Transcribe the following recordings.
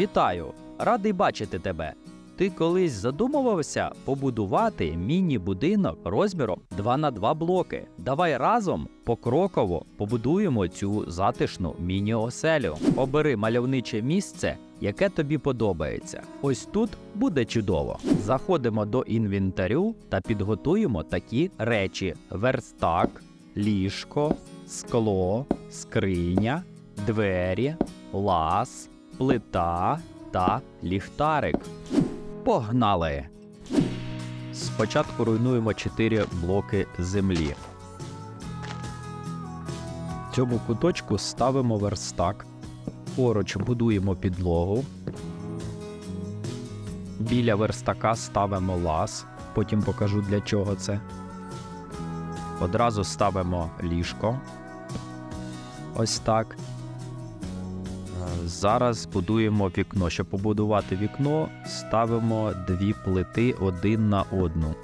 Вітаю! Радий бачити тебе. Ти колись задумувався побудувати міні-будинок розміром 2 на 2 блоки. Давай разом покроково побудуємо цю затишну міні-оселю. Обери мальовниче місце, яке тобі подобається. Ось тут буде чудово. Заходимо до інвентарю та підготуємо такі речі: верстак, ліжко, скло, скриня, двері, лаз, плита та ліхтарик. Погнали! Спочатку руйнуємо 4 блоки землі. В цьому куточку ставимо верстак. Поруч будуємо підлогу. Біля верстака ставимо лаз. Потім покажу для чого це. Одразу ставимо ліжко. Ось так. Зараз будуємо вікно. Щоб побудувати вікно, ставимо дві плити один на одну.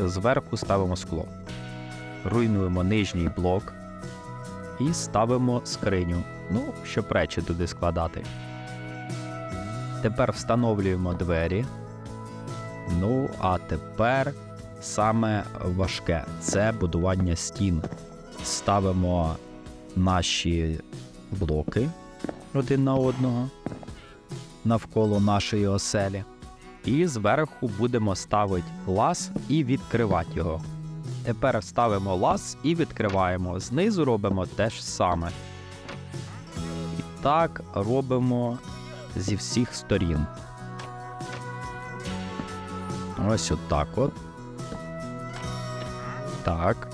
Зверху ставимо скло. Руйнуємо нижній блок і ставимо скриню. Ну, щоб речі туди складати. Тепер встановлюємо двері. Ну, а тепер саме важке це будування стін. Ставимо наші блоки один на одного навколо нашої оселі. І зверху будемо ставити лаз і відкривати його. Тепер ставимо лаз і відкриваємо. Знизу робимо те ж саме. І так робимо зі всіх сторін. Ось отак от. Так.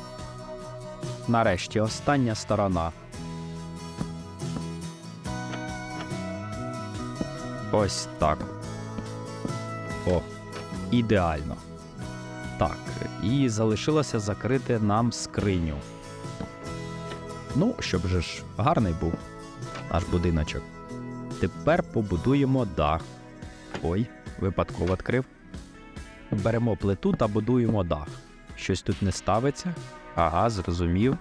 Нарешті остання сторона. Ось так. О, ідеально. Так, і залишилося закрити нам скриню. Ну, щоб же ж гарний був наш будиночок. Тепер побудуємо дах. Ой, випадково відкрив. Беремо плиту та будуємо дах. Щось тут не ставиться. Ага, зрозумів.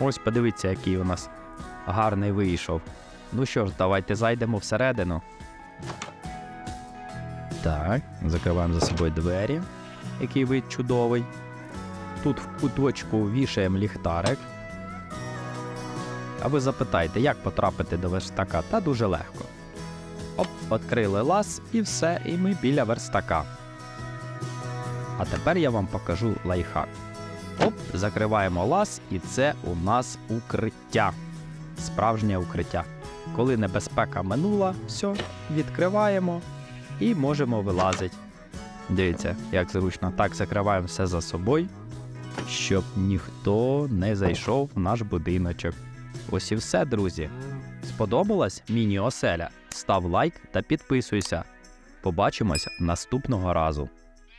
Ось подивіться, який у нас гарний вийшов. Ну що ж, давайте зайдемо всередину. Так, закриваємо за собою двері, який вид чудовий. Тут в куточку вішаємо ліхтарик. А ви запитайте, як потрапити до верстака? Та дуже легко. Оп, відкрили лаз і все, і ми біля верстака. А тепер я вам покажу лайфхак. Оп, закриваємо лаз, і це у нас укриття. Справжнє укриття. Коли небезпека минула, все, відкриваємо і можемо вилазити. Дивіться, як зручно. Так закриваємо все за собою, щоб ніхто не зайшов в наш будиночок. Ось і все, друзі. Сподобалась міні-оселя? Став лайк та підписуйся. Побачимось наступного разу.